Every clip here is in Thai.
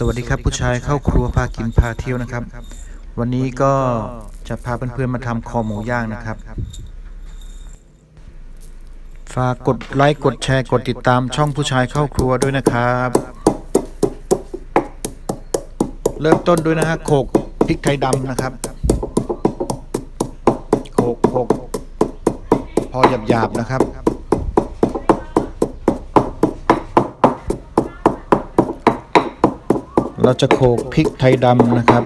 สวัสดีครับผู้ชายเข้าครัวพากินพาเที่ยวนะครับ วันนี้ก็จะพาเพื่อนๆมาทำคอหมูย่างนะครับ ฝากกดไลค์กดแชร์กดติดตามช่องผู้ชายเข้าครัวด้วยนะครับ เริ่มต้นด้วยนะฮะโขกพริกไทยดำนะครับโขกโขกพอหยาบๆนะครับ เราจะโขกพริกไทยดำนะครับ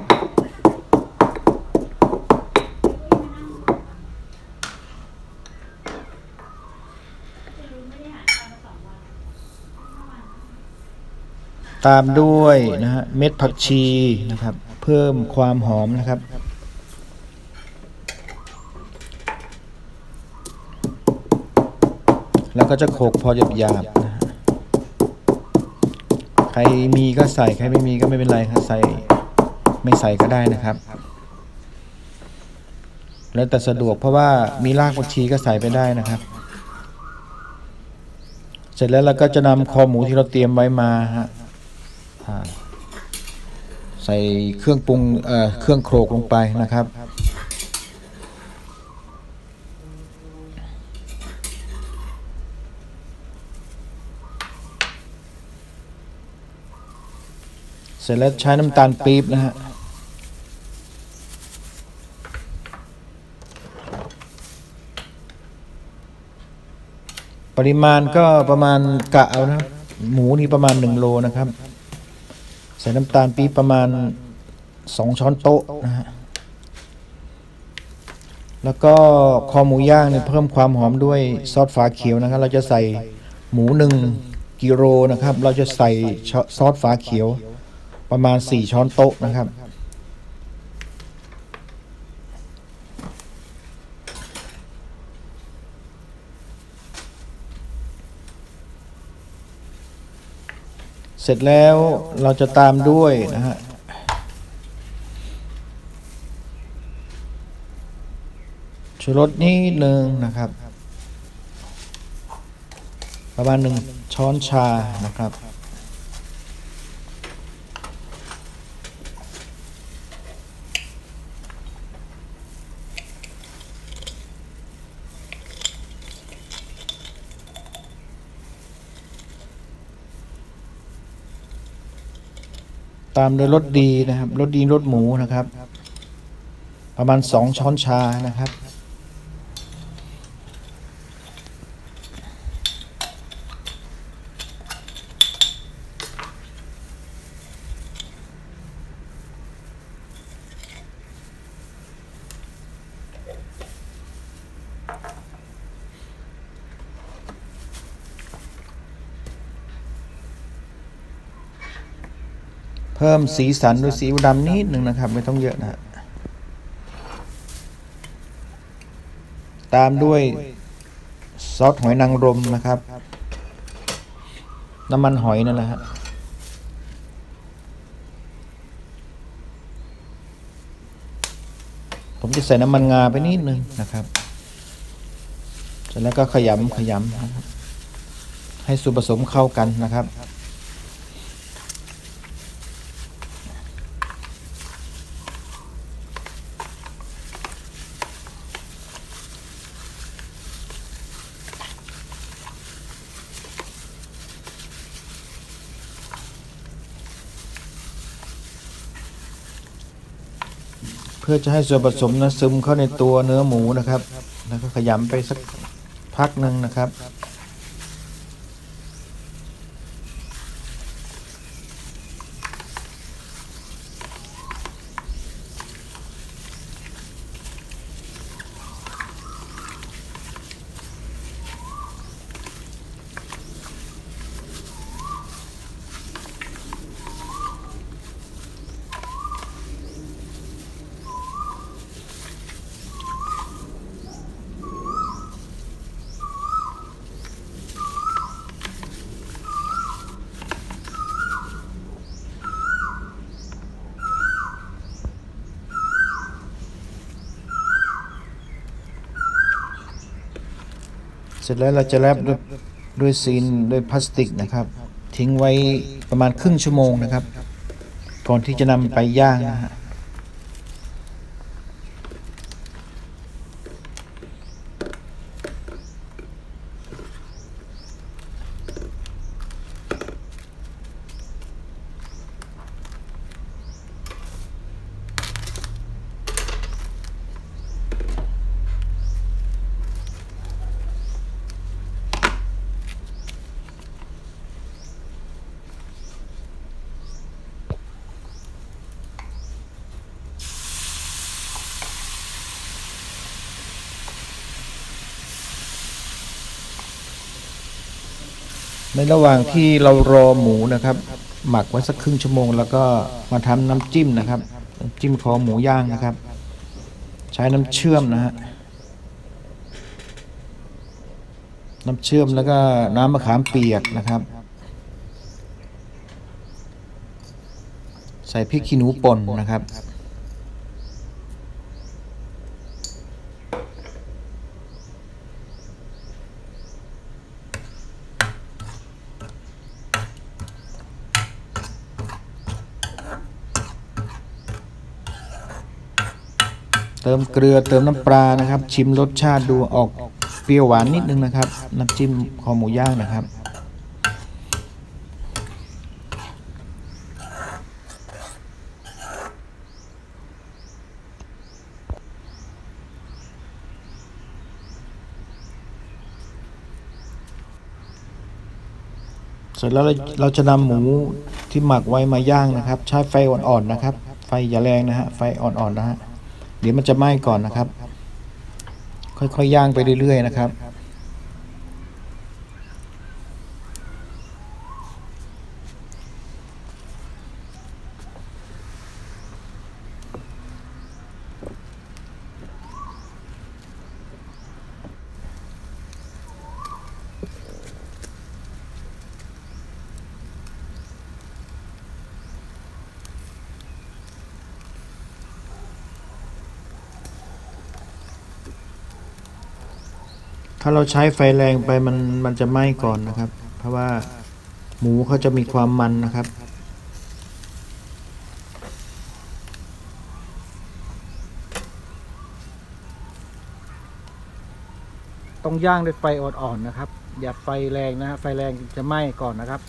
ตามด้วยนะฮะเม็ดผักชีนะครับ เพิ่มความหอมนะครับแล้วก็จะโขกพอหยาบๆ ใครมีก็ใส่ใครไม่มีก็ไม่เป็นไรครับใส่ไม่ใส่ก็ได้นะครับ แล้วแต่สะดวกเพราะว่ามีรากผักชีก็ใส่ไปได้นะครับ เสร็จแล้วเราก็จะนำคอหมูที่เราเตรียมไว้มาฮะใส่เครื่องปรุงเอ่อเครื่องโขลกลงไปนะครับ เสร็จแล้วใช้น้ำตาลปี๊บนะฮะปริมาณก็ประมาณกะเอานะครับหมูนี่ประมาณหนึ่งโลนะครับ ใส่น้ำตาลปี๊บประมาณสองช้อนโต๊ะนะฮะแล้วก็คอหมูย่างเนี่ยเพิ่มความหอมด้วยซอสฝาเขียวนะครับ เราจะใส่หมูหนึ่งกิโลนะครับ เราจะใส่ซอสฝาเขียว ประมาณ 4 ช้อนโต๊ะนะครับ เสร็จแล้วเราจะตามด้วยนะฮะชูรสนิดนึงนะครับ ประมาณหนึ่งช้อนชานะครับ ตามด้วยรสดีนะครับรสดีรสหมูนะครับ ประมาณสองช้อนชานะครับ เพิ่มสีสันด้วยสีอุดำนิดหนึ่งนะครับ ไม่ต้องเยอะนะฮะตามด้วยซอสหอยนางรมนะครับ น้ำมันหอยนั่นแหละฮะผมจะใส่น้ำมันงาไปนิดนึงนะครับ เสร็จแล้วก็ขยำขยำนะครับให้ส่วนผสมเข้ากันนะครับ พื่อจะให้ส่วนผสมนะซึมเข้าในตัวเนื้อหมูนะครับ แล้วก็ขยำไปสักพักหนึ่งนะครับ ร็จแล้วเราจะแรปด้วยด้วยซีนด้วยพลาสติกนะครับ ทิ้งไว้ประมาณครึ่งชั่วโมงนะครับ ก่อนที่จะนำไปย่างนะฮะ ในระหว่างที่เรารอหมูนะครับ หมักไว้สักครึ่งชั่วโมง แล้วก็มาทำน้ำจิ้มนะครับน้ำจิ้มคอหมูย่างนะครับ ใช้น้ำเชื่อมนะฮะน้ำเชื่อมแล้วก็น้ำมะขามเปียกนะครับ ใส่พริกขี้หนูป่นนะครับ เติมเกลือเติมน้ำปลานะครับ ชิมรสชาติดูออกเปรี้ยวหวานนิดนึงนะครับ น้ำจิ้มคอหมูย่างนะครับ เสร็จแล้วเราเราจะนำหมูที่หมักไว้มาย่างนะครับ ใช้ไฟอ่อนๆนะครับ ไฟอย่าแรงนะฮะไฟอ่อนๆนะฮะ เดี๋ยวมันจะไหม้ก่อนนะครับ ค่อยๆย่างไปเรื่อยๆนะครับ ถ้าเราใช้ไฟแรงไปมันมันจะไหม้ก่อนนะครับ เพราะว่าหมูเขาจะมีความมันนะครับ ต้องย่างด้วยไฟอ่อนๆนะครับ อย่าไฟแรงนะฮะไฟแรงจะไหม้ก่อนนะครับ